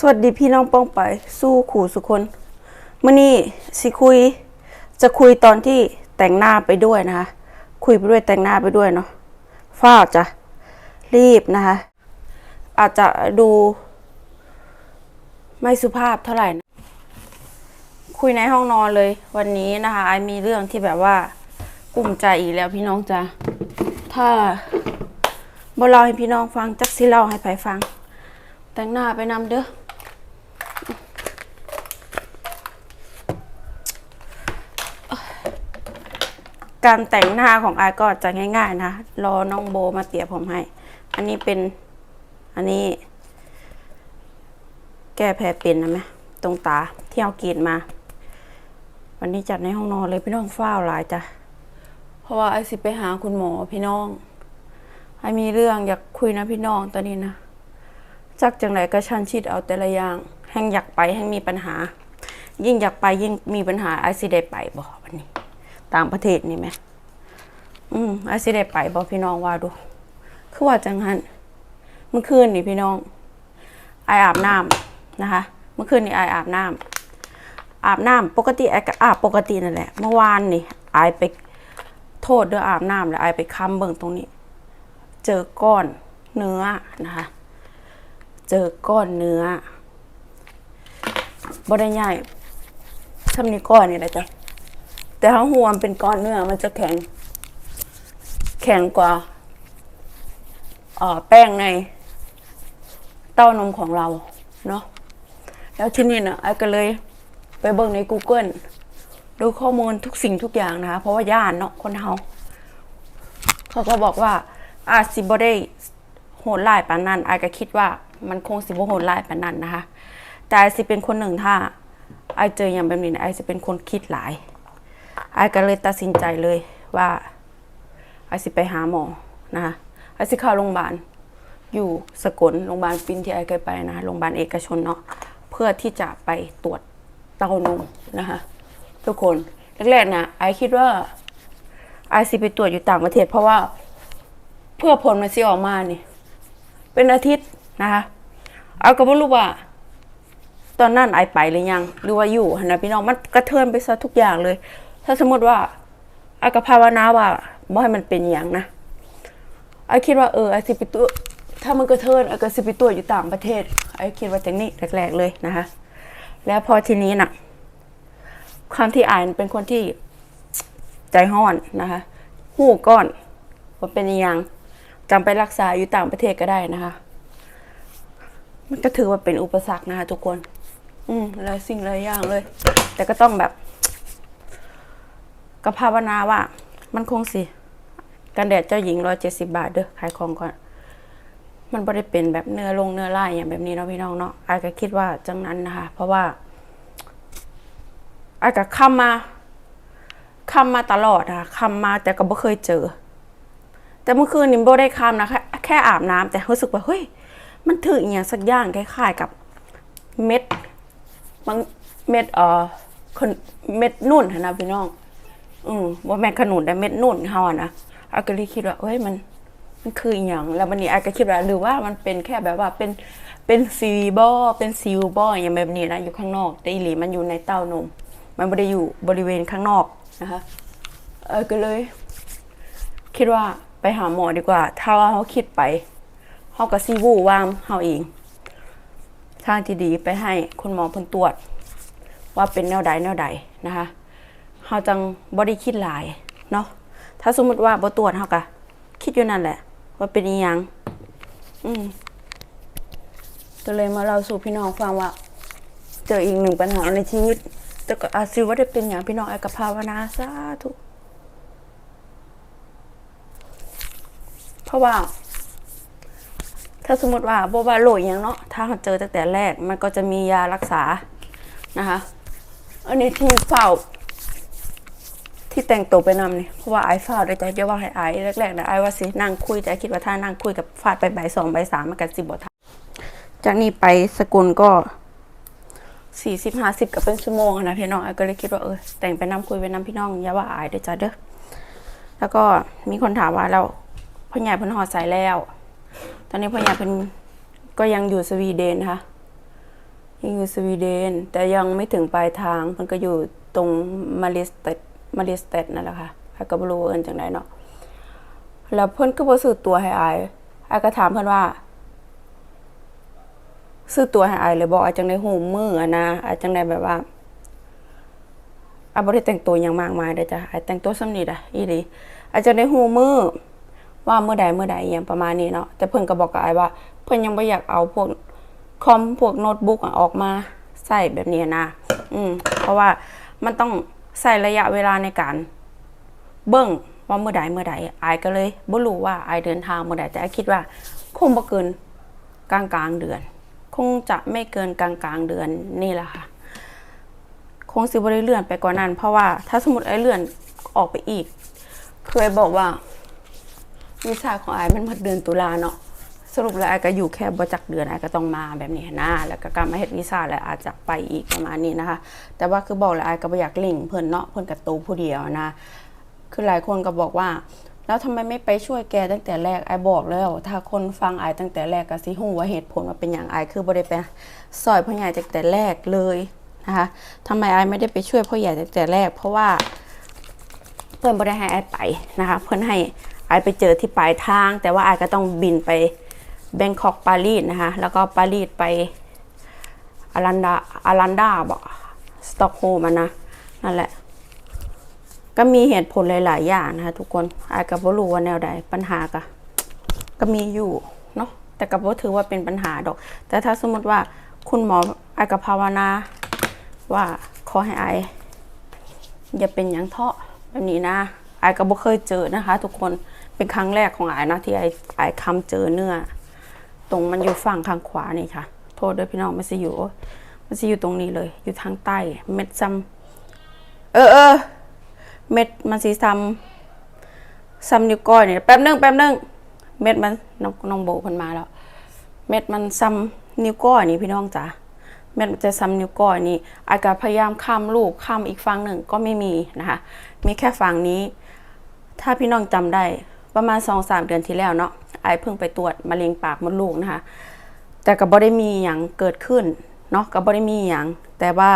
สวัสดีพี่น้องป้องไปสู้ขู่สุคนมื่อนี้สิคุย จะคุยตอนที่แต่งหน้าไปด้วยนะคะ คุยไปด้วยแต่งหน้าไปด้วยเนาะฟ้าจะรีบนะคะ อาจจะดูไม่สุภาพเท่าไหร่นะคุยในห้องนอนเลยวันนี้นะคะไอมีเรื่องที่แบบว่ากุ้มใจอีกแล้วพี่น้องจ้ะถ้าบ่เล่าให้พี่น้องฟังจักสิเล่าให้ไผฟัง แต่งหน้าไปนำเด้อ การแต่งหน้าของอาก็จะง่าย ๆ นะ รอน้องโบมาเตียผมให้ อันนี้เป็น อันนี้ แก้แผลเป็นนะไหมตรงตาที่เอากรีดมา วันนี้จัดในห้องนอนเลยพี่น้องเฝ้าหลายจ้ะ เพราะว่าไอสิไปหาคุณหมอพี่น้องไอมีเรื่องอยากคุยนะพี่น้องตอนนี้นะจากจังไหนก็ชันชิดเอาแต่ละอย่าง แห่งอยากไปแห่งมีปัญหา ยิ่งอยากไปยิ่งมีปัญหาไอสิได้ไปบ่วันนี้ ต่างประเทศนี่ไหมอืมไอสิได้ไปบอกพี่น้องว่าดู คือว่าจังหันเมื่อคืนนี่พี่น้อง ไออาบน้ำนะคะ เมื่อคืนนี่ไออาบน้ำอาบน้ำปกติไออาบปกตินั่นแหละ เมื่อวานนี่ไอไปโทษเด้ออาบน้ำแล้วไอไปค้ำเบิ่งตรงนี้ เจอก้อนเนื้อนะคะ เจอก้อนเนื้อบได้ใหญ่ทำนี้ก้อนนี่แหละจ้ะ แต่ถ้าหัวมันเป็นก้อนเนื้อมันจะแข็ง แข็งกว่าแป้งในเต้านมของเราเนาะแล้วที่นี่นะไอ้ก็เลยไปเบิ่งใน Google ดูข้อมูลทุกสิ่งทุกอย่างนะคะเพราะว่าย่านเนาะคนเฮาเขาก็บอกว่าอาจสิบ่ได้โหดร้ายปานนั้นไอ้ก็คิดว่ามันคงสิบโหดร้ายปานนั้นนะคะ แต่ไอ้สิเป็นคนหนึ่งถ้าไอ้เจออย่างแบบนี้นไอ้สิเป็นคนคิดหลาย ไอ้ก็เลยตัดสินใจเลยว่าไอ้สิไปหาหมอนะคะไอ้สิเข้าโรงพยาบาลอยู่สกลโรงพยาบาลปินที่ไอ้เคยไปนะโรงพยาบาลเอกชนเนาะเพื่อที่จะไปตรวจเต้านมนะคะทุกคนแรกๆนะไอ้คิดว่าไอ้สิไปตรวจอยู่ต่างประเทศ เพราะว่าเพื่อผลมันสิออกมานี่ เป็นอาทิตย์นะคะเอาก็บ่รู้ว่า ตอนนั้นไอไปหรือยัง หรือว่าอยู่หั้นนะพี่น้องมันกระเทือนไปซะทุกอย่างเลย ถ้าสมมติว่าไอก็ภาวนาว่าบ่ให้มันเป็นอย่างนะไอคิดว่าเออไอสิไปตัวถ้ามันกระเทือนไอก็สิไปตัวอยู่ต่างประเทศไอคิดว่าจังนี้แรกๆเลยนะคะ แล้วพอทีนี้น่ะความที่อายเป็นคนที่ใจห้อนนะคะหูก้อนว่าเป็นอหยังจำไปรักษาอยู่ต่างประเทศก็ได้นะคะ มันก็ถือว่าเป็นอุปสรรคนะคะทุกคน อืมหลายสิ่งหลายอย่างเลย แต่ก็ต้องแบบ ก็ภาวนาว่า มันคงสิ กันแดดเจ้าหญิงร้อยเจ็ดสิบาทเด้อขายของก่อน มันไม่ได้เป็นแบบเนื้อลงเนื้อลายอย่างแบบนี้เนาะพี่น้องเนาะอายก็คิดว่าจังนั้นนะคะ เพราะว่าอายก็คำมาคำมาตลอดอะคำมาแต่ก็ไม่เคยเจอ แต่เมื่อคืนนิมโบได้คำนะแค่แค่อาบน้ำแต่รู้สึกว่าเฮ้ยมันถืออย่างสักอย่างคล้ายๆกับเม็ดบางเม็ดเอ่อเม็ดนุ่นนะพี่น้อง อืมว่าแม่ขนุนแต่เม็ดนุ่นเฮาอะนะอาก็เลยคิดว่าเอ้ยมัน มันคืออย่างแล้ววันนี้อาก็คิดว่าหรือว่ามันเป็นแค่แบบว่าเป็นเป็นซีบอเป็นซิลบออย่างแบบนี้นะอยู่ข้างนอก แต่อีหลีมันอยู่ในเต้านม มันไม่ได้อยู่บริเวณข้างนอกนะคะเออก็เลย คิดว่าไปหาหมอดีกว่า ถ้าว่าเขาคิดไปเขาก็ซีวูว่ามเขาเองทางที่ดีไปให้คุณหมอเพิ่นตรวจ ว่าเป็นแนวใดแนวใดนะคะ เขาจังบ่ได้คิดหลายเนาะถ้าสมมติว่าบ่ตรวจเขาก็คิดอยู่นั่นแหละ ว่าเป็นอีหยังอืมก็เลยมาเล่าสู่พี่น้องฟังว่า เจออีกหนึ่งปัญหาในชีวิต แต่ก็อาจสิว่าได้เป็นอย่างพี่น้องไอ้กับภาวนาสาธุเพราะว่า ถ้าสมมติว่าบ่ว่าโรคอย่างเนาะถ้าเราเจอตั้งแต่แรก มันก็จะมียารักษานะคะ อันนี้ที่เฝ้า ที่แต่งตัวไปนำนี่เพราะว่าไอ้เฝ้าดยใจเดียวว่าให้ไอ้แรกๆนะไอ้ว่าสินั่งคุยแต่คิดว่าถ้านั่งคุยกับฟาดไปใบสองใบสามมันกันสิบทจากนี้ไปสกุลก็สี่สิบห้าสิบก็เป็นชั่วโมงอะนะพี่น้องไอ้ก็เลยคิดว่าเออแต่งไปน้ำคุยไปน้ำพี่น้องอย่าว่าไอ้เดี๋ยวจ้าเด้อแล้วก็มีคนถามว่าเราพ่อใหญ่เพิ่นหอดสายแล้ว ตอนนี้พ่อใหญ่เพิ่นก็ยังอยู่สวีเดนนะคะยังอยู่สวีเดน แต่ยังไม่ถึงปลายทางมันก็อยู่ตรงมาริสเต มาริสเตดนั่นแหละค่ะไอายก็บ่รู้เอิ้นจังไดเนาะแล้วเพิ่นก็บ่ซื้อตัวให้อายอายก็ถามเพิ่นว่าซื้อตัวให้อายเลยบอกอายจังได้หูมืออะนะอายจังได้แบบว่าอายบ่ได้แต่งตัวหยังมากมายเด้อจ้ะอายแต่งตัวส่ำนี้ล่ะอีหลีอายจังได้หูมือว่าเมื้อใดเมื้อใดอหยังประมาณนี้เนาะแต่เพิ่นก็บอกกับอายว่าเพิ่นยังบ่อยากเอาพวกคอมพวกโน้ตบุ๊กออกมาใส่แบบนี้นะ อืม เพราะว่ามันต้อง ใส่ระยะเวลาในการ เบิ่งว่าเมื่อใดเมื่อใดอายก็เลยบ่รู้ว่าอายเดินทางเมื่อใดแต่อายคิดว่า คงบ่เกินกลางกลางเดือน คงจะไม่เกินกลางกลางเดือนนี่แหละค่ะ คงสิบ่ได้เลื่อนไปกว่านั้น เพราะว่าถ้าสมมติไอ้เลื่อนออกไปอีก เคยบอกว่าวีซ่าของไอ้มันหมดเดือนตุลาเนาะ สรุปแล้วไอ้ก็อยู่แค่บจักเดือนไอ้ก็ต้องมาแบบนี้นะแล้วก็กลับมาเฮ็ดวีซ่าแล้วอาจจะไปอีกประมาณนี้นะคะ แต่ว่าคือบอกแล้วไอ้ก็บ่อยากเล่งเพิ่นเนาะเพิ่นกับตูผู้เดียวนะ คือหลายคนก็บอกว่า แล้วทำไมไม่ไปช่วยแกตั้งแต่แรกไอ้บอกแล้ว ถ้าคนฟังไอ้ตั้งแต่แรกก็สิฮู้ว่าเหตุผลว่าเป็นอย่างไอ้คือบ่ได้ไปซอยพ่อใหญ่ตั้งแต่แรกเลยนะคะทำไมไอ้ไม่ได้ไปช่วยพ่อใหญ่ตั้งแต่แรก เพราะว่า เพื่อนบ่ได้ให้ไอ้ไปนะคะ เพื่อนให้ไอ้ไปเจอที่ปลายทาง แต่ว่าไอ้ก็ต้องบินไป แบงคอกปารีสนะคะแล้วก็ปารีสไปอารันดาอารันดาบอกสต็อกโฮมนะนั่นแหละ ก็มีเหตุผลหลาย ๆ อย่างนะคะทุกคนอาจจะบ่รู้ว่าแนวใดปัญหาก็ก็มีอยู่เนาะแต่ก็บ่ถือว่าเป็นปัญหาดอก แต่ถ้าสมมติว่าคุณหมออาจจะภาวนาว่าขอให้อายอย่าเป็นอย่างเทาะแบบนี้นะไอก็บ่เคยเจอนะคะ ทุกคนเป็นครั้งแรกของอายนะที่อายอายคำเจอเนื้อ ตรงมันอยู่ฝั่งข้างขวานี่ค่ะ โทษด้วยพี่น้องมันสิอยู่ มันสิอยู่ตรงนี้เลย อยู่ทางใต้ เม็ดซ้ำเออเออเม็ดมันสีซ้ำซ้ำนิ้วก้อยเนี่ยแป๊บนึงแป๊บนึงเม็ดมันน้องน้องโบเพิ่นมาแล้ว เม็ดมันซ้ำนิ้วก้อยนี่พี่น้องจ๋าเม็ดมันจะซ้ำนิ้วก้อยนี่ อากาพยายามข้ามลูกข้ามอีกฝั่งหนึ่งก็ไม่มีนะคะ มีแค่ฝั่งนี้ ถ้าพี่น้องจำได้ประมาณ2องสามเดือนที่แล้วเนาะ อายเพิ่งไปตรวจมะเร็งปากมดลูกนะคะ แต่ก็บ่ได้มีอย่างเกิดขึ้นเนาะก็บ่ได้มีอย่าง แต่ว่า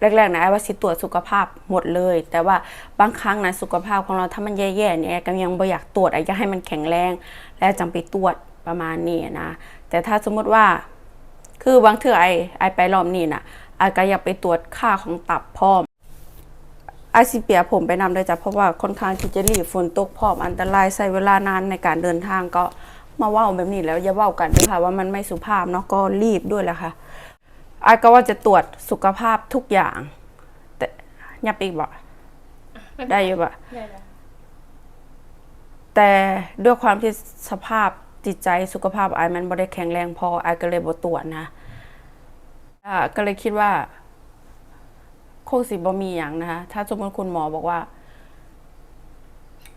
แรกๆนะไอ้ว่าสิตรวจสุขภาพหมดเลย แต่ว่าบางครั้งนะสุขภาพของเราถ้ามันแย่ๆเนี่ยก็ยังบ่อยากตรวจไอ้ยากให้มันแข็งแรง และจำไปตรวจประมาณนี้นะแต่ถ้าสมมุติว่าคือบางเทื่อไอ้ไอ้ไปรอบนี้น่ะไอ้ก็อยากไปตรวจค่าของตับพร้อม ไอซิเปียผมไปนำเลยจ้ะเพราะว่าค่อนข้างที่จะรีบฝนตกพร้อมอันตรายใช้เวลานานในการเดินทางก็มาเว่าแบบนี้แล้วอย่าเว่ากันด้วยค่ะว่ามันไม่สุภาพเนาะก็รีบด้วยแหละค่ะไอก็ว่าจะตรวจสุขภาพทุกอย่าง แต่ยับอีกบ่ได้อยู่บ่ได้แล้วแต่ด้วยความที่สภาพจิตใจสุขภาพไอายมันบ่ได้แข็งแรงพอไอายก็เลยบ่ตรวจนะอ่าก็เลยคิดว่า คงสิบ่มีอย่างนะคะถ้าสมมติคุณหมอบอกว่า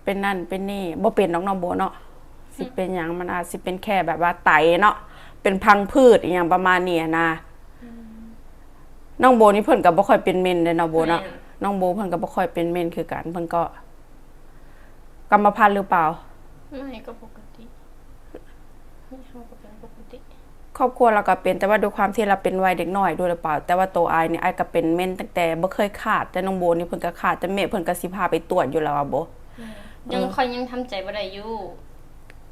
เป็นนั่นเป็นนี่บ่เป็นน้องน้องโบเนาะสิเป็นอย่างมันอาจสิเป็นแค่แบบว่าไตเนาะเป็นพังพืชอหย่างประมาณนี้นะน้องโบนี่เพิ่นก็บ่ค่อยเป็นเมนเลยเนาะโบเนาะน้องโบเพิ่นก็บ่ค่อยเป็นเมนคือกันเพิ่นก็ กรรมพันธุ์หรือเปล่า ไม่ก็ปกติไม่เขาก็เป็นปกติ ครอบครัวเราก็เป็น แต่ว่าด้วยความที่เราเป็นวัยเด็กน้อยด้วยหรือเปล่า แต่ว่าตัวอายเนี่ยอายก็เป็นเม่นตั้งแต่บ่เคยขาดแต่น้องโบนี่เพิ่นก็ขาดแต่แม่เพิ่นก็สิพาไปตรวจอยู่แล้วอะโบยังคอยยังทำใจบ่ได้อยู่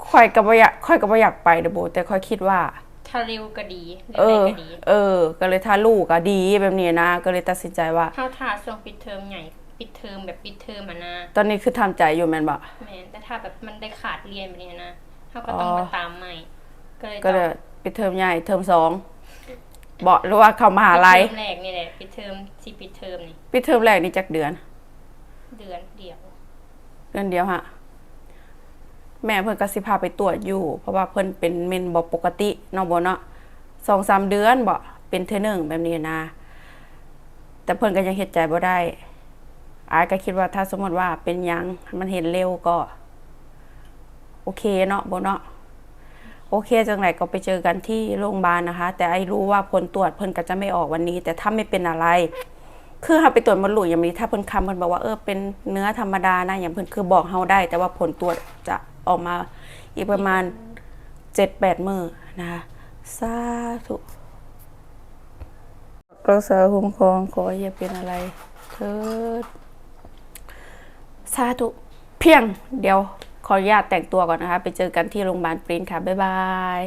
ค่อยก็บ่อยากค่อยก็บ่อยากไปเด้อโบ แต่ค่อยคิดว่าถ้าเร็วก็ดีเร็วเออได้ก็ดีเออ ก็เลยถ้าลูกก็ดีแบบนี้นะก็เลยตัดสินใจว่าเข้าท่าช่วงปิดเทอมใหญ่ปิดเทอมแบบปิดเทอมอะนะตอนนี้คือทำใจอยู่แม่นบ่แม่นแต่ถ้าแบบมันได้ขาดเรียนแบบนี้นะเขาก็ต้องอ๋อมาตามใหม่ก็เลยก็เลยต้อง ปิดเทอมใหญ่เทอมสองบ่หรือว่าเข้ามหาลัยปิดเทอมแรกนี่แหละปิดเทอมสิปิดเทอมนี่ปิดเทอมแรกนี่จักเดือน เดือนเดียว เดือนเดียวฮะแม่เพิ่นก็สิพาไปตรวจอยู่ เพราะว่าเพิ่นเป็นเมนบ่ปกติเนาะบ่เนาะสองสามเดือนบ่เป็นเทื่อหนึ่งแบบนี้นะ แต่เพิ่นก็ยังเฮ็ดใจบ่ได้อายก็คิดว่าถ้าสมมติว่าเป็นหยังมันเห็นเร็วก็ โอเคเนาะบ่เนาะโอเคจังไรก็ไปเจอกันที่โรงพยาบาลนะคะ แต่ไอรู้ว่าผลตรวจเพิ่นก็จะไม่ออกวันนี้ แต่ถ้าไม่เป็นอะไร คือเราไปตรวจมดลูกอย่างนี้ถ้าเพิ่นคำเพิ่นบอกว่าเออเป็นเนื้อธรรมดานะอย่างเพิ่นคือบอกเฮาได้ แต่ว่าผลตรวจจะออกมาอีกประมาณเจ็ดแปดมือนะคะสาธุรักษาคุ้มครองขออย่าเป็นอะไรเถิดสาธุเพียงเดียว ขออนุญาตแต่งตัวก่อนนะคะ ไปเจอกันที่โรงพยาบาลปรินค่ะ บ๊ายบาย